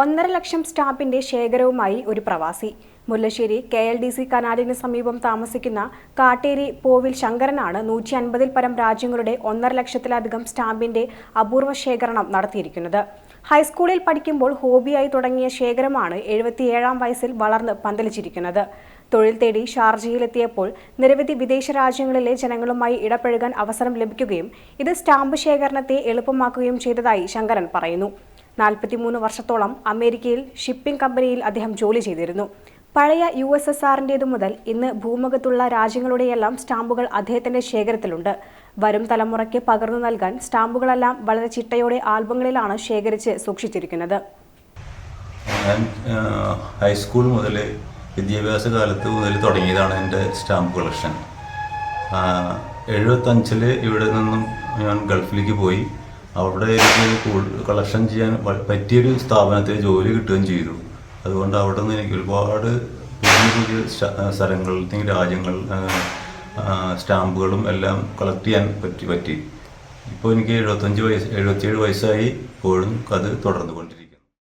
ഒന്നര ലക്ഷം സ്റ്റാമ്പിന്റെ ശേഖരവുമായി ഒരു പ്രവാസി. Mullassery K L D C കനാലിന് സമീപം താമസിക്കുന്ന കാട്ടേരി പോവിൽ ശങ്കരനാണ് നൂറ്റി അൻപതിൽ പരം രാജ്യങ്ങളുടെ ഒന്നര ലക്ഷത്തിലധികം സ്റ്റാമ്പിന്റെ അപൂർവ ശേഖരണം നടത്തിയിരിക്കുന്നത്. ഹൈസ്കൂളിൽ പഠിക്കുമ്പോൾ ഹോബിയായി തുടങ്ങിയ ശേഖരമാണ് എഴുപത്തിയേഴാം വയസ്സിൽ വളർന്ന് പന്തലിച്ചിരിക്കുന്നത്. തൊഴിൽ തേടി ഷാർജയിലെത്തിയപ്പോൾ നിരവധി വിദേശ രാജ്യങ്ങളിലെ ജനങ്ങളുമായി ഇടപഴകാൻ അവസരം ലഭിക്കുകയും ഇത് സ്റ്റാമ്പ് ശേഖരണത്തെ എളുപ്പമാക്കുകയും ചെയ്തതായി ശങ്കരൻ പറയുന്നു. നാൽപ്പത്തിമൂന്ന് വർഷത്തോളം അമേരിക്കയിൽ ഷിപ്പിംഗ് കമ്പനിയിൽ അദ്ദേഹം ജോലി ചെയ്തിരുന്നു. പഴയ യു എസ് എസ് ആറിന്റേതു മുതൽ ഇന്ന് ഭൂമുഖത്തുള്ള രാജ്യങ്ങളുടെയെല്ലാം സ്റ്റാമ്പുകൾ അദ്ദേഹത്തിന്റെ ശേഖരത്തിലുണ്ട്. വരും തലമുറയ്ക്ക് പകർന്നു നൽകാൻ സ്റ്റാമ്പുകളെല്ലാം വളരെ ചിട്ടയോടെ ആൽബങ്ങളിലാണ് ശേഖരിച്ച് സൂക്ഷിച്ചിരിക്കുന്നത്. ഹൈസ്കൂൾ മുതൽ വിദ്യാഭ്യാസ കാലത്ത് മുതൽ തുടങ്ങിയതാണ് എന്റെ സ്റ്റാമ്പ് കളക്ഷൻ. എഴുപത്തഞ്ചിൽ ഇവിടെ നിന്നും ഞാൻ ഗൾഫിലേക്ക് പോയി. അവിടെ കളക്ഷൻ ചെയ്യാൻ പറ്റിയൊരു സ്ഥാപനത്തിൽ ജോലി കിട്ടുകയും ചെയ്തു. അതുകൊണ്ട് അവിടെ നിന്ന് എനിക്ക് ഒരുപാട് പുതിയ പുതിയ സ്ഥ- സ്ഥലങ്ങൾ രാജ്യങ്ങൾ സ്റ്റാമ്പുകളും എല്ലാം കളക്ട് ചെയ്യാൻ പറ്റി പറ്റി. ഇപ്പോൾ എനിക്ക് എഴുപത്തഞ്ച് വയസ്സ് എഴുപത്തിയേഴ് വയസ്സായി ഇപ്പോഴും അത് തുടർന്നുകൊണ്ടിരിക്കുന്നു.